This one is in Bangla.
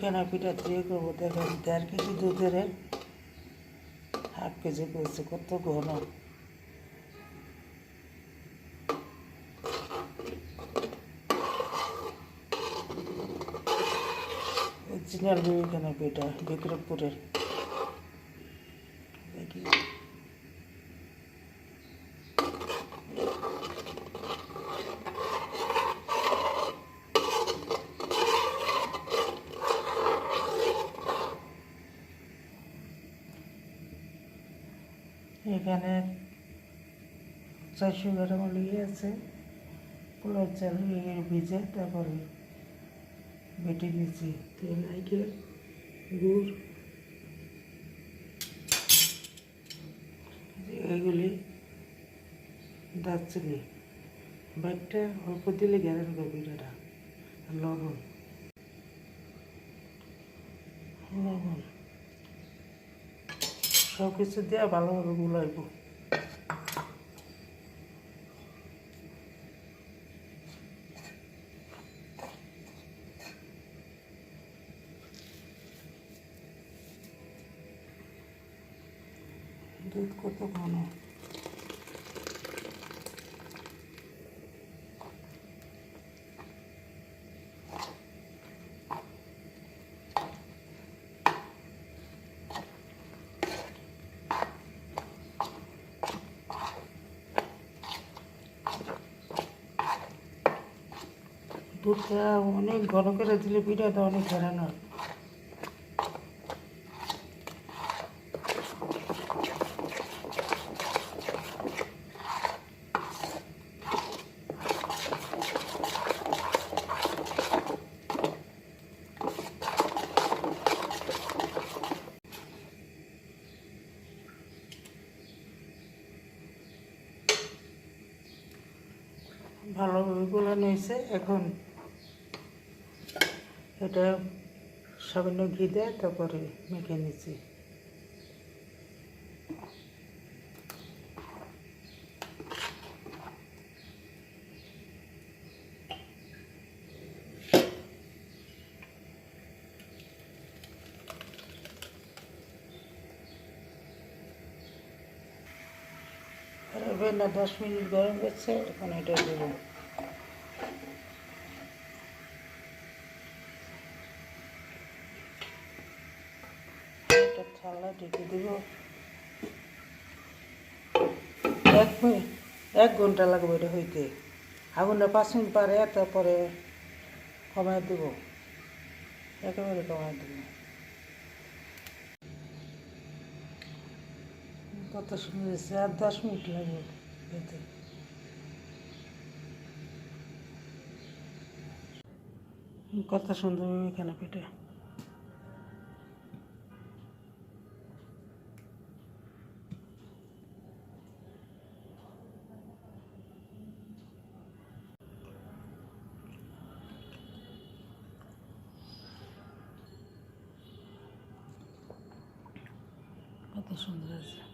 কেনা পিঠা দিয়ে করব। দেখেন, দেড় কেজি দুধের হাফ কেজি করছে কত ঘন। অরিজিনাল দুইখানা পিঠা বিক্রমপুরের এখানে চারশো গ্রাম লিয়ে আছে। পোলার চাল ভিজে, তারপরে বেটে নিয়েছি। তেল নাইকেল গুড়। এগুলি দারচিনি। বাইকটা অল্প দিলে গ্যারেন করবে পিঠাটা আর লবণ লবণ। সব কিছু দিয়ে ভালোভাবে গুলাইব। দুধ কত ঘন দুধটা অনেক ঘন করে দিলে পিঠাটা অনেক ঘেরানো হয়। ভালোভাবে গোলানো হয়েছে এখন এটা সামান্য ঘি দেয় তারপরে মেখে নিচ্ছি। দশ মিনিট গরম করছে এখন এটা দেবো একটা ঢেকে দেব। এক মিনিট, এক ঘণ্টা লাগবে এটা হইতে। আগুনটা পাঁচ মিনিট পারে তারপরে কমায় দেব। একেবারে কমায় দেব। কত সুন্দর হয়েছে? আর দশ মিনিট লাগবে হইতে কত সুন্দর এখানে পিঠে কত সুন্দর আছে